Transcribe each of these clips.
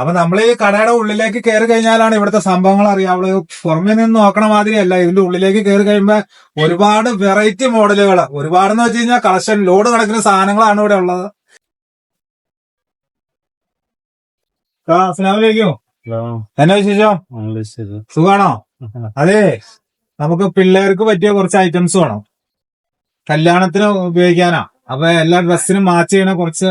അപ്പൊ നമ്മൾ ഈ കടയുടെ ഉള്ളിലേക്ക് കയറി കഴിഞ്ഞാലാണ് ഇവിടുത്തെ സംഭവങ്ങൾ അറിയാവുള്ളൂ പുറമെ നിന്ന് നോക്കണ മാതിരിയല്ല. ഇതിന്റെ ഉള്ളിലേക്ക് കയറി കഴിയുമ്പോ ഒരുപാട് വെറൈറ്റി മോഡലുകൾ ഒരുപാടെന്ന് വെച്ച് കഴിഞ്ഞാൽ കളക്ഷൻ ലോഡ് കണക്കിന് സാധനങ്ങളാണ് ഇവിടെ ഉള്ളത്. അസ്സലാമലൈക്കും എന്നാ വിശേഷം? സുഖാണോ? അതെ. നമുക്ക് പിള്ളേർക്ക് പറ്റിയ കുറച്ച് ഐറ്റംസ് വേണം. കല്യാണത്തിന് ഉപയോഗിക്കാനാ. അപ്പൊ എല്ലാ ഡ്രസ്സിനും മാച്ച് ചെയ്യണ കുറച്ച്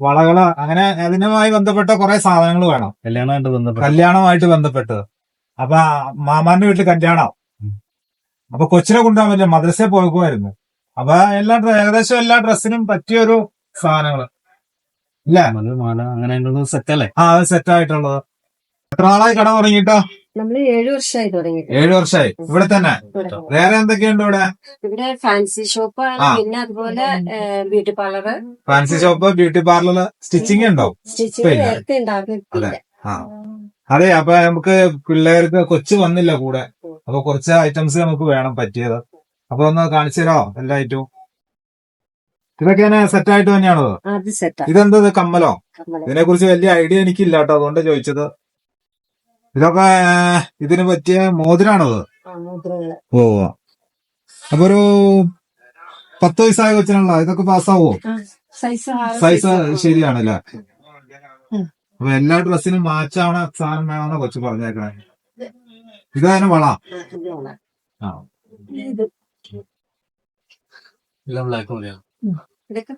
വളകൾ അങ്ങനെ അതിനുമായി ബന്ധപ്പെട്ട കുറെ സാധനങ്ങൾ വേണം. കല്യാണമായിട്ട് ബന്ധപ്പെട്ട്. കല്യാണമായിട്ട് ബന്ധപ്പെട്ട്. അപ്പൊ മാമാന്റെ വീട്ടിൽ കല്യാണം. അപ്പൊ കൊച്ചിനെ കൊണ്ടുപോകാൻ പറ്റില്ല. മദ്രസയിൽ പോകുമായിരുന്നു അപ്പൊ എല്ലാ ഏകദേശം എല്ലാ ഡ്രസ്സിനും പറ്റിയൊരു സാധനങ്ങൾ. ഇല്ല അങ്ങനെ സെറ്റ് അല്ലേ? ആ അത് സെറ്റ് ആയിട്ടുള്ളത്. എത്ര നാളായി കട തുടങ്ങിയിട്ടോ? നമ്മൾ ഏഴു വർഷമായി തുടങ്ങി ഏഴു വർഷമായി ഇവിടെ തന്നെ? വേറെ എന്തൊക്കെയുണ്ട് ഇവിടെ? ഇവിടെ ഫാൻസി ഷോപ്പ് പിന്നെ അതുപോലെ beauty parlour fancy shop beauty parlour stitching ഉണ്ടോ? സ്റ്റിച്ചിങ്. നേരത്തെ അതെ. അപ്പൊ നമുക്ക് പിള്ളേർക്ക് കൊച്ചു വന്നില്ല കൂടെ. അപ്പൊ കുറച്ച് ഐറ്റംസ് നമുക്ക് വേണം പറ്റിയത്. അപ്പൊ ഒന്ന് കാണിച്ചു തരോ എല്ലാ ഐറ്റവും ഇതൊക്കെ സെറ്റ് ആയിട്ട് തന്നെയാണോ? ഇതെന്താ ഇതെന്തത്? കമ്മലോ? ഇതിനെ കുറിച്ച് വലിയ ഐഡിയ എനിക്കില്ല കേട്ടോ അതുകൊണ്ട് ചോദിച്ചത്. ഇതൊക്കെ ഇതിന് പറ്റിയ മോതിരാണത്? ഓ അപ്പൊ ഒരു പത്ത് വയസ്സായ കൊച്ചിനുള്ള ഇതൊക്കെ പാസ്സാവോ? Size size ശരിയാണല്ലേ. അപ്പൊ എല്ലാ ഡ്രസ്സിനും മാച്ചാണ് സാധനം വേണമെന്ന കൊച്ചു പറഞ്ഞേക്കണേ. ഇതാണ് വള. ആ.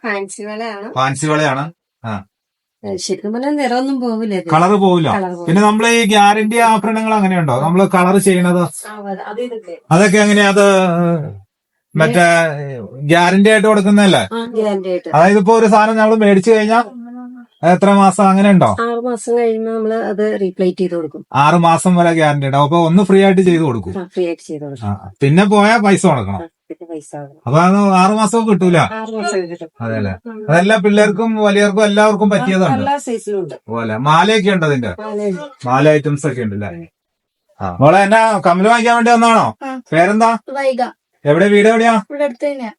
ഫാൻസി വളയാണ്. ഫാൻസി വളയാണ്. ശരിക്കും പറഞ്ഞാൽ നിറമൊന്നും പോവില്ല കളർ പോവില്ല. പിന്നെ നമ്മൾ ഈ ഗ്യാരണ്ടി ആഭരണങ്ങൾ അങ്ങനെയുണ്ടോ? നമ്മൾ കളർ ചെയ്യണത്? അതൊക്കെ എങ്ങനെയാ? അത് മറ്റേ ഗ്യാരണ്ടി ആയിട്ട് കൊടുക്കുന്നല്ലേ അതായത് ഇപ്പൊ ഒരു സാധനം നമ്മൾ മേടിച്ചു കഴിഞ്ഞാൽ എത്ര മാസം അങ്ങനെ ഉണ്ടോ? ആറ് മാസം കഴിയുമ്പോൾ നമ്മൾ അത് റീപ്ലേറ്റ് ചെയ്ത് കൊടുക്കും. ആറ് മാസം വരെ ഗ്യാരണ്ടി ഉണ്ടാവും. അപ്പൊ ഒന്ന് ഫ്രീ ആയിട്ട് ചെയ്ത് കൊടുക്കും. ഫ്രീ ആയിട്ട് ചെയ്ത് കൊടുക്കും. പിന്നെ പോയാൽ പൈസ കൊടുക്കണം പിന്നെ ആറു മാസം കിട്ടൂല. ആറ് മാസം കിട്ടും. അതെ അല്ലെ അതെല്ലാ പിള്ളേർക്കും വലിയവർക്കും എല്ലാവർക്കും പറ്റിയതാണ്. പോലെ മാലയൊക്കെ ഉണ്ട് അതിന്റെ? മാല ഐറ്റംസ് ഒക്കെ ഉണ്ട് അല്ലേ മോളെ എന്നാ കമ്മൽ വാങ്ങിക്കാൻ വേണ്ടി വന്നാണോ. പേരെന്താ? വൈക എവിടെ വീട് എവിടെയാ?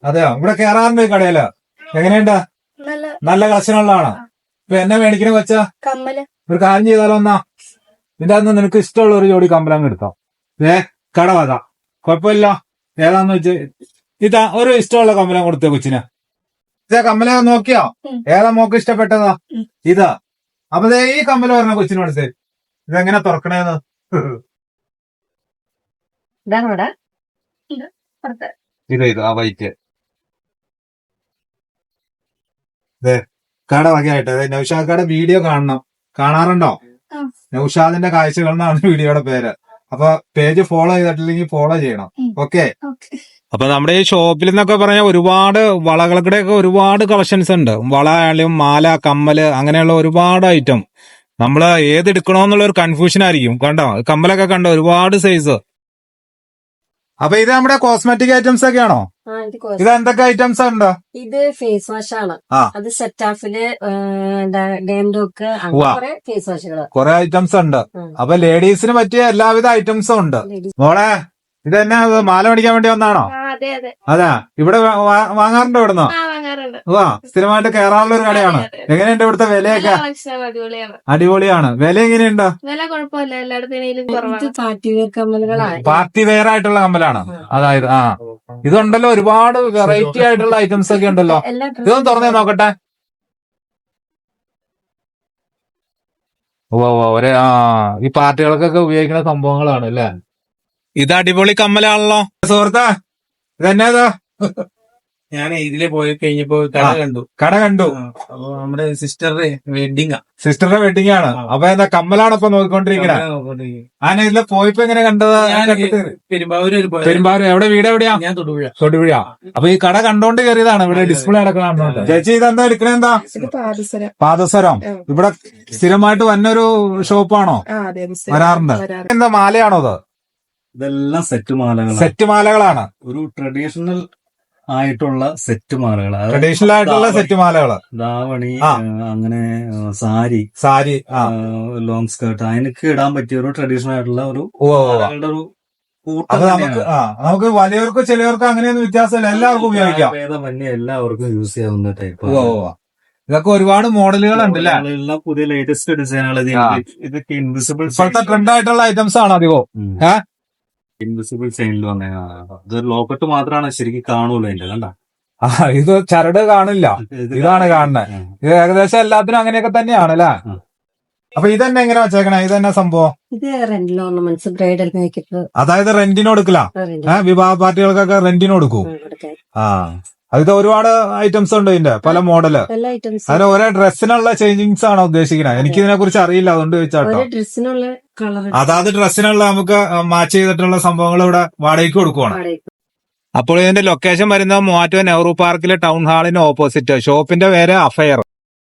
അതെയോ? ഇവിടെ കേറാറുണ്ട് കടയിൽ. എങ്ങനെയുണ്ട്? നല്ല നല്ല കളക്ഷനുള്ളതാണ് ഇപ്പൊ എന്നെ മേടിക്കണ വെച്ചാ കമ്മൽ. ഒരു കാര്യം ചെയ്താലോ എന്നാ? നിന്റെ അന്ന് നിനക്ക് ഇഷ്ടമുള്ള ഒരു ജോഡി കമ്പലങ്ങ് എടുത്തോ. ഏ കട വതാ കുഴപ്പമില്ല. ഏതാന്ന് വെച്ച് ഇതാ ഒരു ഇഷ്ടമുള്ള കമ്പലം കൊടുത്തേ കൊച്ചിന്. ഇതാ കമ്മല നോക്കിയോ. ഏതാ മോക്ക് ഇഷ്ടപ്പെട്ടതാ? ഇതാ. അപ്പൊ ഈ കമ്മല പറഞ്ഞ കൊച്ചിന് കൊടുത്തേ ഇതെങ്ങനെ തുറക്കണേന്ന്? ഇതാ ഇത് ആ വൈറ്റ്. കട വകയായിട്ട്. നൗഷാദ് കട വീഡിയോ കാണണം. കാണാറുണ്ടോ? നൌഷാദിന്റെ നൗഷാദിന്റെ കാഴ്ചകൾ എന്നാണ് വീഡിയോയുടെ പേര്. അപ്പൊ പേജ് ഫോളോ ചെയ്തിട്ടില്ലെങ്കിൽ ഫോളോ ചെയ്യണം. ഓക്കെ അപ്പൊ നമ്മുടെ ഈ ഷോപ്പിൽ നിന്നൊക്കെ പറഞ്ഞാൽ ഒരുപാട് വളകളുടെ ഒക്കെ ഒരുപാട് കളക്ഷൻസ് ഉണ്ട്. വള ആയാലും മാല കമ്മൽ അങ്ങനെയുള്ള ഒരുപാട് ഐറ്റം നമ്മൾ ഏത് എടുക്കണോന്നുള്ള ഒരു കൺഫ്യൂഷൻ ആയിരിക്കും. കണ്ടോ? കമ്മലൊക്കെ കണ്ടോ? ഒരുപാട് സൈസ് അപ്പൊ ഇത് നമ്മുടെ കോസ്മെറ്റിക് ഐറ്റംസ് ഒക്കെയാണോ? ആ ഇത് എന്തൊക്കെ ഐറ്റംസ് ഉണ്ട് ഇത് ഫേസ് വാഷ് ആണ്. അത് സെറ്റാഫിൽ ഉവ്വ. കുറെ ഫേസ് വാഷുകൾ കുറെ ഐറ്റംസ് ഉണ്ട്. അപ്പൊ ലേഡീസിന് പറ്റിയ എല്ലാവിധ ഐറ്റംസും ഉണ്ട്. മോളെ ഇത് ഇത് മാല മേടിക്കാൻ വേണ്ടി വന്നാണോ? അതെ ഇവിടെ വാങ്ങാറുണ്ടോ ഇവിടുന്ന്? വാ സ്ഥിരമായിട്ട് കയറാനുള്ള ഒരു കടയാണ്. എങ്ങനെയുണ്ട് ഇവിടുത്തെ വിലയൊക്കെ? അടിപൊളിയാണ്. അടിപൊളിയാണ്. വില എങ്ങനെയുണ്ട്? വില കുഴപ്പമില്ല പാർട്ടി വെയർ കമ്മലുകളാണ് പാർട്ടി വെയർ ആയിട്ടുള്ള കമ്മലാണ്. അതായത് ആ. ഇതുണ്ടല്ലോ ഒരുപാട് വെറൈറ്റി ആയിട്ടുള്ള ഐറ്റംസ് ഒക്കെ ഉണ്ടല്ലോ. ഇതൊന്നും ഇതൊന്ന് തുറന്നേ നോക്കട്ടെ. ഓ ഓ ഒരേ ആ. ഈ പാർട്ടികൾക്കൊക്കെ ഉപയോഗിക്കുന്ന സംഭവങ്ങളാണ് അല്ലേ? ഇത് അടിപൊളി കമ്മലാണല്ലോ. സുഹൃത്താ ഇതെന്നാ ഞാൻ ഇതിലെ പോയി കഴിഞ്ഞപ്പോ കട കണ്ടു. കട കണ്ടു. അപ്പൊ നമ്മുടെ സിസ്റ്ററുടെ വെഡിങ് സിസ്റ്ററുടെ വെഡിങ് ആണ്. അപ്പൊ എന്താ കമ്മലാണ് ഇപ്പൊ നോക്കിക്കൊണ്ടിരിക്കുന്നത് ആന ഇതിലെ പോയപ്പോ എങ്ങനെ കണ്ടത്? ഞാൻ പെരുമ്പാവൂര് പെരുമ്പാവൂർ എവിടെ? വീട് എവിടെയാ? ഞാൻ തൊടുപുഴ. തൊടുപുഴ. അപ്പൊ ഈ കട കണ്ടോണ്ട് കയറിയതാണ് ഇവിടെ ഡിസ്പ്ലേ അടക്കണം ചേച്ചി ഇതെന്താ എടുക്കണേ? എന്താ? പാദസരം. പാദസരം. ഇവിടെ സ്ഥിരമായിട്ട് വന്നൊരു ഷോപ്പാണോ? ആ അതെ അതെ വരാറുണ്ട്. എന്താ മാലയാണോ അത്? ഇതെല്ലാം സെറ്റ് മാലകളാണ്. സെറ്റ് മാലകളാണ്. ഒരു ട്രഡീഷണൽ ആയിട്ടുള്ള സെറ്റ് മാലകൾ ട്രഡീഷണൽ ആയിട്ടുള്ള സെറ്റ് മാലകൾ. ആ, അങ്ങനെ സാരി സാരി ലോങ് സ്കേർട്ട് അതിനൊക്കെ ഇടാൻ പറ്റിയ ഒരു ട്രഡീഷണൽ ആയിട്ടുള്ള ഒരു ഒരു നമുക്ക് നമുക്ക് വലിയവർക്കും ചിലവർക്കും അങ്ങനെയൊന്നും വ്യത്യാസമില്ല. എല്ലാവർക്കും ഉപയോഗിക്കാം. ഭേദമന്യേ എല്ലാവർക്കും യൂസ് ചെയ്യാവുന്ന ടൈപ്പ്. ഇതൊക്കെ ഒരുപാട് മോഡലുകൾ ഉണ്ട് അല്ലേ എല്ലാം പുതിയ ലേറ്റസ്റ്റ് ഡിസൈനുകൾ. ഇതൊക്കെ ഇൻവിസിബിൾ ഇപ്പോഴത്തെ ട്രെൻഡ് ആയിട്ടുള്ള ഐറ്റംസ് ആണ് അധികവും. ഏ? ഇൻവിസിബിൾ സൈനിൽ വന്ന ഇത് ലോക്കറ്റ് മാത്രമാണ് ശരിക്കും കാണൂല അതിന്റെ കണ്ട? ആ ഇത് ചരട് കാണില്ല. ഇതാണ് കാണുന്നത് ഇത് ഏകദേശം എല്ലാത്തിനും അങ്ങനെയൊക്കെ തന്നെയാണ് അല്ലേ. അപ്പൊ ഇതന്നെ എങ്ങനെ വെച്ചേക്കണേ? ഇതന്നെ സംഭവം? ഇത് റെന്റിന് ഓർണമെന്റ്സ് ബ്രൈഡൽ മേക്കപ്പ് അതായത് റെന്റിന് കൊടുക്കല? വിവാഹ പാർട്ടികൾക്കൊക്കെ റെന്റിന് കൊടുക്കും. ആ അത് ഒരുപാട് ഐറ്റംസ് ഉണ്ട് ഇതിന്റെ പല മോഡൽ എല്ലാ ഐറ്റംസും അതിന് ഓരോ ഡ്രസ്സിനുള്ള ചേഞ്ചിങ്സ് ആണോ ഉദ്ദേശിക്കുന്നത് എനിക്ക് ഇതിനെ കുറിച്ച് അറിയില്ല അതുകൊണ്ട് ചോദിച്ചാട്ടോ. ഡ്രസ്സിനുള്ള അതാത് ഡ്രസ്സിനുള്ള നമുക്ക് മാച്ച് ചെയ്തിട്ടുള്ള സംഭവങ്ങൾ ഇവിടെ വാടകയ്ക്ക് കൊടുക്കുവാണ്. അപ്പോൾ ഇതിന്റെ ലൊക്കേഷൻ വരുന്നത് മൂവാറ്റുപുഴ നെഹ്റു പാർക്കിലെ ടൗൺ ഹാളിന് ഓപ്പോസിറ്റ് ഷോപ്പിന്റെ പേര് അഫയർ